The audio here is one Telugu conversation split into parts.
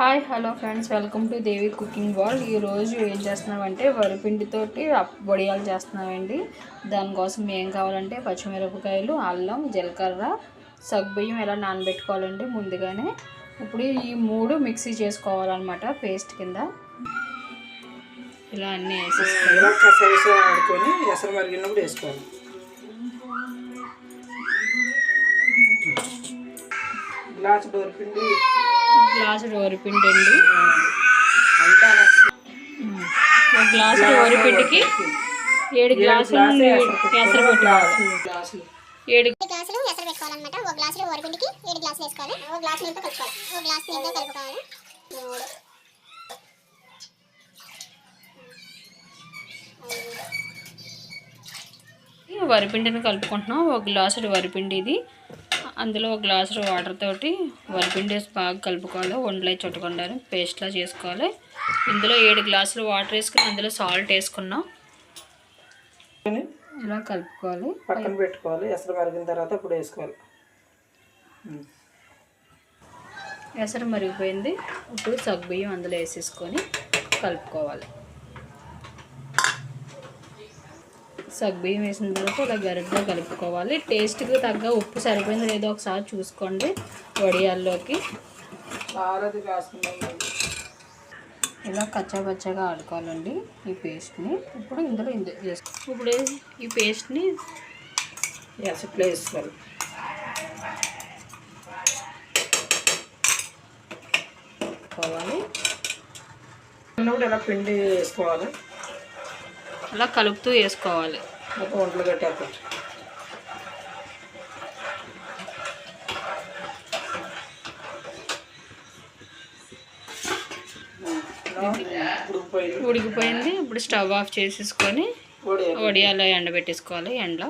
Hi hello friends. Welcome to Devi cooking world. ఈరోజు ఏం చేస్తున్నామంటే వరిపిండితోటి వడియాలు చేస్తున్నామండి దానికోసం ఏం కావాలంటే పచ్చిమిరపకాయలు అల్లం జీలకర్ర సగ్బియ్యం ఎలా నానబెట్టుకోవాలండి ముందుగానే ఇప్పుడు ఈ మూడు మిక్సీ చేసుకోవాలన్నమాట పేస్ట్ కింద. ఇలా అన్నీ వేసేసుకోవాలి. ఎసరు మరిగినప్పుడు వేసుకోవాలి. గ్లాస్ డోర్ పిండి గ్లాసు వరిపిండి అండి. ఒక గ్లాసు వరిపిండికి ఏడు గ్లాసులు ఎసరు పెట్టుకోవాలి. గ్లాసులు. ఏడు ఏడు గ్లాసులు ఎసరు పెట్టుకోవాలన్నమాట. ఒక గ్లాసులు వరిపిండికి ఏడు గ్లాసులు వేసుకోవాలి. ఒక గ్లాస్ నీళ్ళతో కలుపుకోవాలి. ఒక గ్లాస్ నీళ్ళతో కలుపుకోవాలి. మూడు వరిపిండిని కలుపుకుంటున్నాం. ఒక గ్లాసుడు వరిపిండి ఇది. అందులో ఒక గ్లాసుడు వాటర్ తోటి వరిపిండి వేసి బాగా కలుపుకోవాలి. వండలో చుట్టకుండా పేస్ట్లా చేసుకోవాలి. ఇందులో ఏడు గ్లాసులు వాటర్ వేసుకుని అందులో సాల్ట్ వేసుకున్నాం. ఇలా కలుపుకోవాలి. పక్కన పెట్టుకోవాలి. ఎసరు మరిగిన తర్వాత ఇప్పుడు వేసుకోవాలి. ఎసరు మరిగిపోయింది. ఇప్పుడు సగ్గుబియ్యం అందులో వేసేసుకొని కలుపుకోవాలి. సగ్గుబియ్యం వేసిన తర్వాత ఇలా గరిటలో కలుపుకోవాలి. టేస్ట్కి తగ్గ ఉప్పు సరిపోయిందో లేదో ఒకసారి చూసుకోండి వడియాల్లోకి. ఇలా కచ్చా పచ్చగా ఆడుకోవాలండి ఈ పేస్ట్ని. ఇప్పుడు ఇందులో ఇందు ఇప్పుడు ఈ పేస్ట్ని ఎసట్లో వేసుకోవాలి కోవాలి ఇలా పిండి వేసుకోవాలి? అలా కలుపుతూ వేసుకోవాలి. ఒంట్లో ఉడికిపోయింది. ఇప్పుడు స్టవ్ ఆఫ్ చేసేసుకొని వడియాలో ఎండబెట్టేసుకోవాలి ఎండలో.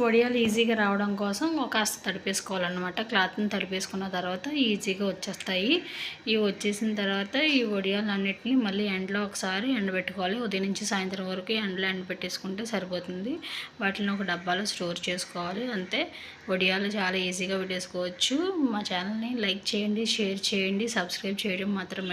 వడియాలు ఈజీగా రావడం కోసం కాస్త తడిపేసుకోవాలన్నమాట. క్లాత్ని తడిపేసుకున్న తర్వాత ఈజీగా వచ్చేస్తాయి. ఇవి వచ్చేసిన తర్వాత ఈ వడియాలు అన్నిటిని మళ్ళీ ఎండలో ఒకసారి ఎండబెట్టుకోవాలి. ఉదయం నుంచి సాయంత్రం వరకు ఎండలో ఎండబెట్టేసుకుంటే సరిపోతుంది. వాటిని ఒక డబ్బాలో స్టోర్ చేసుకోవాలి. అంతే. వడియాలు చాలా ఈజీగా పెట్టేసుకోవచ్చు. మా ఛానల్ని లైక్ చేయండి షేర్ చేయండి సబ్స్క్రైబ్ చేయడం మాత్రం